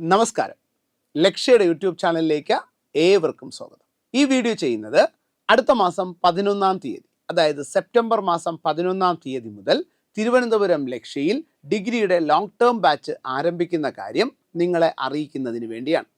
നമസ്കാരം. ലക്ഷ്യയുടെ യൂട്യൂബ് ചാനലിലേക്ക് ഏവർക്കും സ്വാഗതം. ഈ വീഡിയോ ചെയ്യുന്നത് അടുത്ത മാസം പതിനൊന്നാം തീയതി അതായത് സെപ്റ്റംബർ മാസം പതിനൊന്നാം തീയതി മുതൽ തിരുവനന്തപുരം ലക്ഷ്യയിൽ ഡിഗ്രിയുടെ ലോങ് ടേം ബാച്ച് ആരംഭിക്കുന്ന കാര്യം നിങ്ങളെ അറിയിക്കുന്നതിന് വേണ്ടിയാണ്.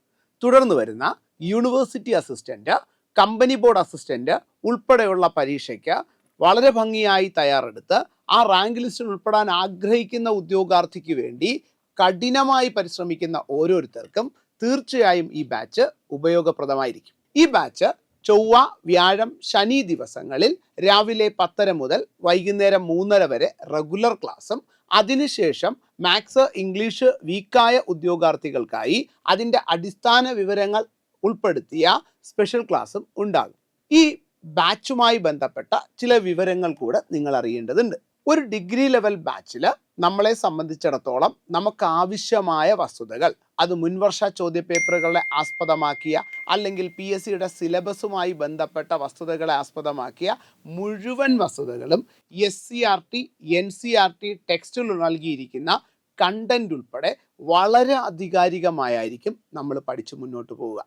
തുടർന്ന് വരുന്ന university assistant company board assistant ഉൾപ്പെടെയുള്ള പരീക്ഷയ്ക്ക് വളരെ ഭംഗിയായി തയ്യാറെടുത്ത് ആ റാങ്ക് ലിസ്റ്റിൽ ഉൾപ്പെടാൻ ആഗ്രഹിക്കുന്ന ഉദ്യോഗാർത്ഥിക്ക് വേണ്ടി കഠിനമായി പരിശ്രമിക്കുന്ന ഓരോരുത്തർക്കും തീർച്ചയായും ഈ ബാച്ച് ഉപയോഗപ്രദമായിരിക്കും. ഈ ബാച്ച് ചൊവ്വ വ്യാഴം ശനി ദിവസങ്ങളിൽ രാവിലെ പത്തര മുതൽ വൈകുന്നേരം മൂന്നര വരെ റെഗുലർ ക്ലാസ്സും അതിനുശേഷം മാത്സ് ഇംഗ്ലീഷ് വീക്കായ ഉദ്യോഗാർത്ഥികൾക്കായി അതിന്റെ അടിസ്ഥാന വിവരങ്ങൾ ഉൾപ്പെടുത്തിയ സ്പെഷ്യൽ ക്ലാസ്സും ഉണ്ടാകും. ഈ ബാച്ചുമായി ബന്ധപ്പെട്ട ചില വിവരങ്ങൾ കൂടെ നിങ്ങൾ അറിയേണ്ടതുണ്ട്. ഒരു ഡിഗ്രി ലെവൽ ബാച്ചിൽ നമ്മളെ സംബന്ധിച്ചിടത്തോളം നമുക്ക് ആവശ്യമായ വസ്തുതകൾ അത് മുൻവർഷ ചോദ്യപേപ്പറുകളെ ആസ്പദമാക്കിയ അല്ലെങ്കിൽ പി എസ് സിയുടെ സിലബസുമായി ബന്ധപ്പെട്ട വസ്തുതകളെ ആസ്പദമാക്കിയ മുഴുവൻ വസ്തുതകളും S C R T N C R T ടെക്സ്റ്റിൽ നൽകിയിരിക്കുന്ന കണ്ടന്റ് ഉൾപ്പെടെ വളരെ അധികാരികമായിരിക്കും നമ്മൾ പഠിച്ചു മുന്നോട്ട് പോവുക.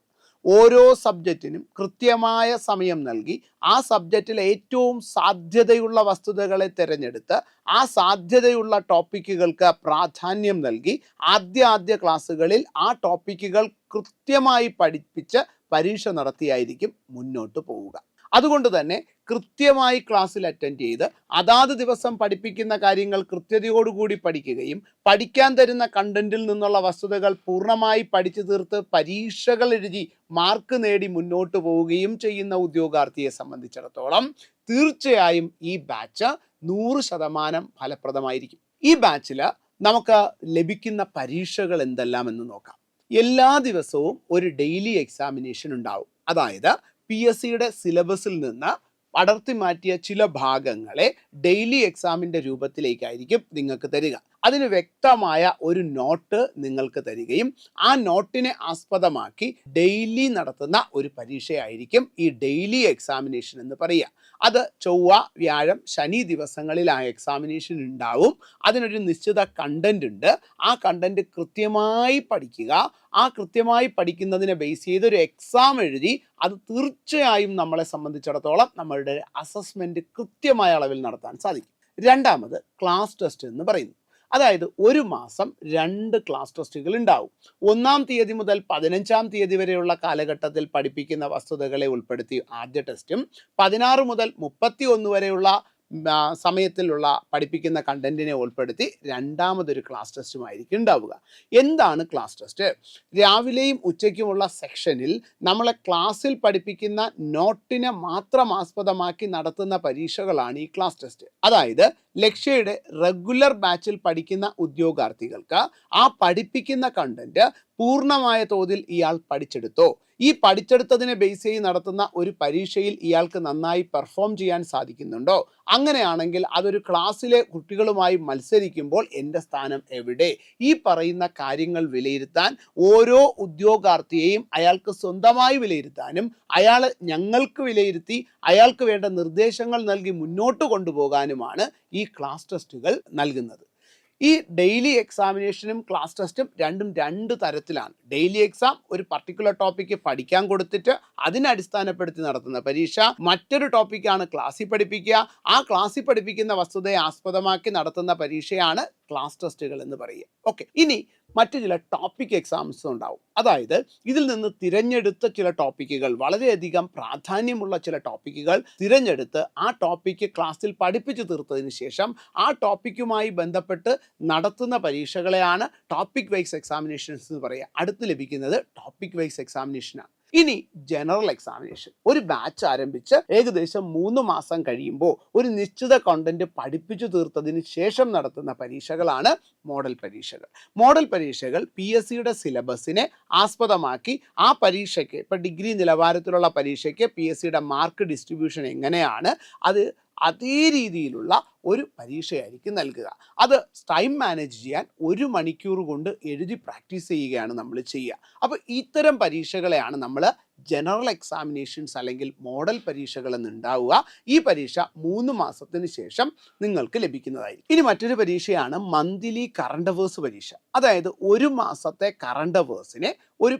ഓരോ സബ്ജക്റ്റിനും കൃത്യമായ സമയം നൽകി ആ സബ്ജക്റ്റിൽ ഏറ്റവും സാധ്യതയുള്ള വസ്തുതകളെ തിരഞ്ഞെടുത്ത് ആ സാധ്യതയുള്ള ടോപ്പിക്കുകൾക്ക് പ്രാധാന്യം നൽകി ആദ്യ ആദ്യ ക്ലാസ്സുകളിൽ ആ ടോപ്പിക്കുകൾ കൃത്യമായി പഠിപ്പിച്ച് പരീക്ഷ നടത്തിയായിരിക്കും മുന്നോട്ട് പോവുക. അതുകൊണ്ട് തന്നെ കൃത്യമായി ക്ലാസ്സിൽ അറ്റൻഡ് ചെയ്ത് അതാത് ദിവസം പഠിപ്പിക്കുന്ന കാര്യങ്ങൾ കൃത്യതയോടുകൂടി പഠിക്കുകയും പഠിക്കാൻ തരുന്ന കണ്ടന്റിൽ നിന്നുള്ള വസ്തുതകൾ പൂർണമായി പഠിച്ചു തീർത്ത് പരീക്ഷകൾ എഴുതി മാർക്ക് നേടി മുന്നോട്ട് പോവുകയും ചെയ്യുന്ന ഉദ്യോഗാർത്ഥിയെ സംബന്ധിച്ചിടത്തോളം തീർച്ചയായും ഈ ബാച്ച് നൂറ് ശതമാനം ഫലപ്രദമായിരിക്കും. ഈ ബാച്ചിൽ നമുക്ക് ലഭിക്കുന്ന പരീക്ഷകൾ എന്തെല്ലാം എന്ന് നോക്കാം. എല്ലാ ദിവസവും ഒരു ഡെയിലി എക്സാമിനേഷൻ ഉണ്ടാവും. അതായത് പി എസ് സിയുടെ സിലബസിൽ നിന്ന് പടർത്തി മാറ്റിയ ചില ഭാഗങ്ങളെ ഡെയിലി എക്സാമിന്റെ രൂപത്തിലേക്കായിരിക്കും നിങ്ങൾക്ക് തരിക. അതിന് വ്യക്തമായ ഒരു നോട്ട് നിങ്ങൾക്ക് തരികയും ആ നോട്ടിനെ ആസ്പദമാക്കി ഡെയിലി നടത്തുന്ന ഒരു പരീക്ഷയായിരിക്കും ഈ ഡെയിലി എക്സാമിനേഷൻ എന്ന് പറയുക. അത് ചൊവ്വ വ്യാഴം ശനി ദിവസങ്ങളിൽ ആ എക്സാമിനേഷൻ ഉണ്ടാവും. അതിനൊരു നിശ്ചിത കണ്ടന്റ് ഉണ്ട്. ആ കണ്ടന്റ് കൃത്യമായി പഠിക്കുക. ആ കൃത്യമായി പഠിക്കുന്നതിനെ ബേസ് ചെയ്ത് ഒരു എക്സാം എഴുതി അത് തീർച്ചയായും നമ്മളെ സംബന്ധിച്ചിടത്തോളം നമ്മളുടെ അസസ്മെന്റ് കൃത്യമായ അളവിൽ നടത്താൻ സാധിക്കും. രണ്ടാമത് ക്ലാസ് ടെസ്റ്റ് എന്ന് പറയുന്നു. അതായത് ഒരു മാസം രണ്ട് ക്ലാസ് ടെസ്റ്റുകൾ ഉണ്ടാവും. ഒന്നാം തീയതി മുതൽ പതിനഞ്ചാം തീയതി വരെയുള്ള കാലഘട്ടത്തിൽ പഠിപ്പിക്കുന്ന വസ്തുതകളെ ഉൾപ്പെടുത്തി ആദ്യ ടെസ്റ്റും പതിനാറ് മുതൽ മുപ്പത്തി ഒന്ന് വരെയുള്ള സമയത്തിലുള്ള പഠിപ്പിക്കുന്ന കണ്ടന്റിനെ ഉൾപ്പെടുത്തി രണ്ടാമതൊരു ക്ലാസ് ടെസ്റ്റുമായിരിക്കും ഉണ്ടാവുക. എന്താണ് ക്ലാസ് ടെസ്റ്റ്? രാവിലെയും ഉച്ചയ്ക്കുമുള്ള സെക്ഷനിൽ നമ്മളെ ക്ലാസ്സിൽ പഠിപ്പിക്കുന്ന നോട്ടിനെ മാത്രം ആസ്പദമാക്കി നടത്തുന്ന പരീക്ഷകളാണ് ഈ ക്ലാസ് ടെസ്റ്റ്. അതായത് ലക്ഷ്യയുടെ റെഗുലർ ബാച്ചിൽ പഠിക്കുന്ന ഉദ്യോഗാർത്ഥികൾക്ക് ആ പഠിപ്പിക്കുന്ന കണ്ടന്റ് പൂർണമായ തോതിൽ ഇയാൾ പഠിച്ചെടുത്തോ. ഈ പഠിച്ചെടുത്തതിനെ ബേസ് ചെയ്ത് നടത്തുന്ന ഒരു പരീക്ഷയിൽ ഇയാൾക്ക് നന്നായി പെർഫോം ചെയ്യാൻ സാധിക്കുന്നുണ്ടോ? അങ്ങനെയാണെങ്കിൽ അതൊരു ക്ലാസ്സിലെ കുട്ടികളുമായി മത്സരിക്കുമ്പോൾ എന്റെ സ്ഥാനം എവിടെ? ഈ പറയുന്ന കാര്യങ്ങൾ വിലയിരുത്താൻ ഓരോ ഉദ്യോഗാർത്ഥിയെയും അയാൾക്ക് സ്വന്തമായി വിലയിരുത്താനും അയാൾ ഞങ്ങൾക്ക് വിലയിരുത്തി അയാൾക്ക് വേണ്ട നിർദ്ദേശങ്ങൾ നൽകി മുന്നോട്ട് കൊണ്ടുപോകാനുമാണ് ഈ ക്ലാസ് ടെസ്റ്റുകൾ നൽകുന്നത്. ഈ ഡെയിലി എക്സാമിനേഷനും ക്ലാസ് ടെസ്റ്റും രണ്ടും രണ്ട് തരത്തിലാണ്. ഡെയിലി എക്സാം ഒരു പർട്ടിക്കുലർ ടോപ്പിക്ക് പഠിക്കാൻ കൊടുത്തിട്ട് അതിനെ അടിസ്ഥാനപ്പെടുത്തി നടത്തുന്ന പരീക്ഷ. മറ്റൊരു ടോപ്പിക്കാണ് ക്ലാസ്സിൽ പഠിപ്പിക്കുക. ആ ക്ലാസ്സിൽ പഠിപ്പിക്കുന്ന വസ്തുതയെ ആസ്പദമാക്കി നടത്തുന്ന പരീക്ഷയാണ് ക്ലാസ് ടെസ്റ്റുകൾ എന്ന് പറയുക. ഓക്കെ ഇനി മറ്റു ചില ടോപ്പിക് എക്സാംസ് ഉണ്ടാവും. അതായത് ഇതിൽ നിന്ന് തിരഞ്ഞെടുത്ത ചില ടോപ്പിക്കുകൾ വളരെയധികം പ്രാധാന്യമുള്ള ചില ടോപ്പിക്കുകൾ തിരഞ്ഞെടുത്ത് ആ ടോപ്പിക്ക് ക്ലാസ്സിൽ പഠിപ്പിച്ചു തീർത്തതിന് ശേഷം ആ ടോപ്പിക്കുമായി ബന്ധപ്പെട്ട് നടത്തുന്ന പരീക്ഷകളെയാണ് ടോപ്പിക് വൈസ് എക്സാമിനേഷൻസ് എന്ന് പറയുക. അടുത്ത് ലഭിക്കുന്നത് ടോപ്പിക് വൈസ് എക്സാമിനേഷനാണ് ഇനി ജനറൽ എക്സാമിനേഷൻ ഒരു ബാച്ച് ആരംഭിച്ച് ഏകദേശം മൂന്ന് മാസം കഴിയുമ്പോൾ ഒരു നിശ്ചിത കണ്ടന്റ് പഠിപ്പിച്ചു തീർത്തതിന് ശേഷം നടത്തുന്ന പരീക്ഷകളാണ് മോഡൽ പരീക്ഷകൾ. മോഡൽ പരീക്ഷകൾ പി എസ് സിയുടെ സിലബസിനെ ആസ്പദമാക്കി ആ പരീക്ഷയ്ക്ക് ഇപ്പം ഡിഗ്രി നിലവാരത്തിലുള്ള പരീക്ഷയ്ക്ക് പി എസ് സിയുടെ മാർക്ക് ഡിസ്ട്രിബ്യൂഷൻ എങ്ങനെയാണ് അത് അതേ രീതിയിലുള്ള ഒരു പരീക്ഷയായിരിക്കും നൽകുക. അത് ടൈം മാനേജ് ചെയ്യാൻ ഒരു മണിക്കൂർ കൊണ്ട് എഴുതി പ്രാക്ടീസ് ചെയ്യുകയാണ് നമ്മൾ ചെയ്യുക. അപ്പോൾ ഇത്തരം പരീക്ഷകളെയാണ് നമ്മൾ ജനറൽ എക്സാമിനേഷൻസ് അല്ലെങ്കിൽ മോഡൽ പരീക്ഷകൾ എന്നുണ്ടാവുക. ഈ പരീക്ഷ മൂന്ന് മാസത്തിന് ശേഷം നിങ്ങൾക്ക് ലഭിക്കുന്നതായിരിക്കും. ഇനി മറ്റൊരു പരീക്ഷയാണ് മന്ത്ലി കറണ്ട് അവേഴ്സ് പരീക്ഷ. അതായത് ഒരു മാസത്തെ കറണ്ട് അവേഴ്സിനെ ഒരു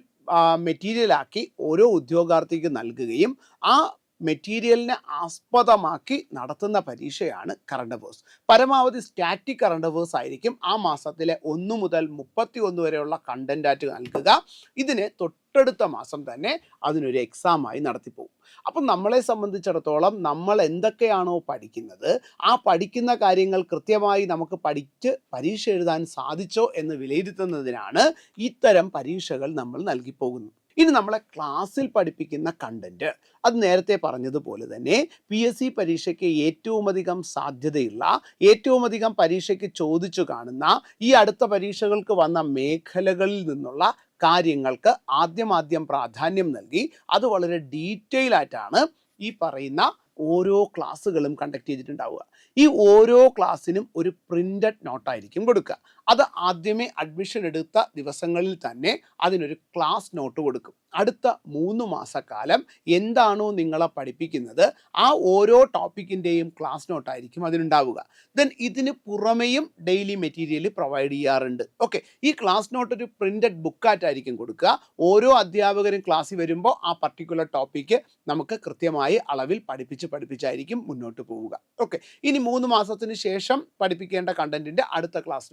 മെറ്റീരിയലാക്കി ഓരോ ഉദ്യോഗാർത്ഥിക്ക് നൽകുകയും ആ മെറ്റീരിയലിനെ ആസ്പദമാക്കി നടത്തുന്ന പരീക്ഷയാണ് കറണ്ട് അവേഴ്സ് പരമാവധി സ്റ്റാറ്റിക് കറണ്ട് അവേഴ്സ് ആയിരിക്കും ആ മാസത്തിലെ ഒന്ന് മുതൽ മുപ്പത്തി ഒന്ന് വരെയുള്ള കണ്ടന്റായിട്ട് നൽകുക. ഇതിന് തൊട്ടടുത്ത മാസം തന്നെ അതിനൊരു എക്സാമായി നടത്തിപ്പോകും. അപ്പം നമ്മളെ സംബന്ധിച്ചിടത്തോളം നമ്മൾ എന്തൊക്കെയാണോ പഠിക്കുന്നത് ആ പഠിക്കുന്ന കാര്യങ്ങൾ കൃത്യമായി നമുക്ക് പഠിച്ച് പരീക്ഷ എഴുതാൻ സാധിച്ചോ എന്ന് വിലയിരുത്തുന്നതിനാണ് ഇത്തരം പരീക്ഷകൾ നമ്മൾ നൽകി പോകുന്നത് ഇനി നമ്മളെ ക്ലാസ്സിൽ പഠിപ്പിക്കുന്ന കണ്ടന്റ് അത് നേരത്തെ പറഞ്ഞതുപോലെ തന്നെ പി എസ് സി പരീക്ഷയ്ക്ക് ഏറ്റവും അധികം സാധ്യതയുള്ള ഏറ്റവും അധികം പരീക്ഷയ്ക്ക് ചോദിച്ചു കാണുന്ന ഈ അടുത്ത പരീക്ഷകൾക്ക് വന്ന മേഖലകളിൽ നിന്നുള്ള കാര്യങ്ങൾക്ക് ആദ്യം ആദ്യം പ്രാധാന്യം നൽകി. അത് വളരെ ഡീറ്റെയിൽ ആയിട്ടാണ് ഈ പറയുന്ന ഓരോ ക്ലാസ്സുകളും കണ്ടക്ട് ചെയ്തിട്ടുണ്ടാവുക. ഈ ഓരോ ക്ലാസ്സിനും ഒരു പ്രിന്റഡ് നോട്ടായിരിക്കും കൊടുക്കുക. അത് ആദ്യമേ അഡ്മിഷൻ എടുത്ത ദിവസങ്ങളിൽ തന്നെ അതിനൊരു ക്ലാസ് നോട്ട് കൊടുക്കും. അടുത്ത മൂന്ന് മാസക്കാലം എന്താണോ നിങ്ങളെ പഠിപ്പിക്കുന്നത് ആ ഓരോ ടോപ്പിക്കിന്റെയും ക്ലാസ് നോട്ടായിരിക്കും അതിനുണ്ടാവുക. ദെൻ ഇതിന് പുറമെയും ഡെയിലി മെറ്റീരിയൽ പ്രൊവൈഡ് ചെയ്യാറുണ്ട്. ഓക്കെ ഈ ക്ലാസ് നോട്ട് ഒരു പ്രിന്റഡ് ബുക്കായിട്ടായിരിക്കും കൊടുക്കുക. ഓരോ അധ്യാപകരും ക്ലാസ്സിൽ വരുമ്പോൾ ആ പർട്ടിക്കുലർ ടോപ്പിക്ക് നമുക്ക് കൃത്യമായി അളവിൽ പഠിപ്പിച്ച് പഠിപ്പിച്ചായിരിക്കും മുന്നോട്ട് പോവുക. ഓക്കെ ഇനി മൂന്ന് മാസത്തിന് ശേഷം പഠിപ്പിക്കേണ്ട കണ്ടന്റിന്റെ അടുത്ത ക്ലാസ്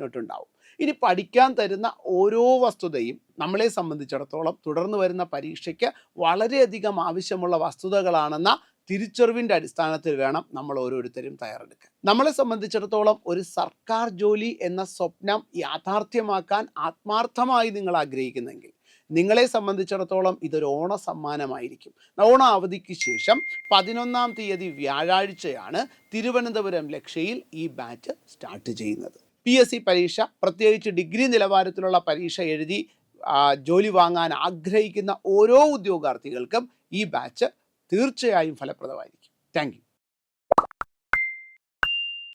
ഇനി പഠിക്കാൻ തരുന്ന ഓരോ വസ്തുതയും നമ്മളെ സംബന്ധിച്ചിടത്തോളം തുടർന്ന് വരുന്ന പരീക്ഷയ്ക്ക് വളരെയധികം ആവശ്യമുള്ള വസ്തുതകളാണെന്ന തിരിച്ചറിവിന്റെ അടിസ്ഥാനത്തിൽ വേണം നമ്മൾ ഓരോരുത്തരും തയ്യാറെടുക്കാൻ. നമ്മളെ സംബന്ധിച്ചിടത്തോളം ഒരു സർക്കാർ ജോലി എന്ന സ്വപ്നം യാഥാർത്ഥ്യമാക്കാൻ ആത്മാർത്ഥമായി നിങ്ങൾ ആഗ്രഹിക്കുന്നെങ്കിൽ നിങ്ങളെ സംബന്ധിച്ചിടത്തോളം ഇതൊരു ഓണ സമ്മാനമായിരിക്കും ഓണ അവധിക്ക് ശേഷം പതിനൊന്നാം തീയതി വ്യാഴാഴ്ചയാണ് തിരുവനന്തപുരം ലക്ഷയിൽ ഈ ബാച്ച് സ്റ്റാർട്ട് ചെയ്യുന്നത്. പി എസ് സി പരീക്ഷ പ്രത്യേകിച്ച് ഡിഗ്രി നിലവാരത്തിലുള്ള പരീക്ഷ എഴുതി ജോലി വാങ്ങാൻ ആഗ്രഹിക്കുന്ന ഓരോ ഉദ്യോഗാർത്ഥികൾക്കും ഈ ബാച്ച് തീർച്ചയായും ഫലപ്രദമായിരിക്കും. താങ്ക്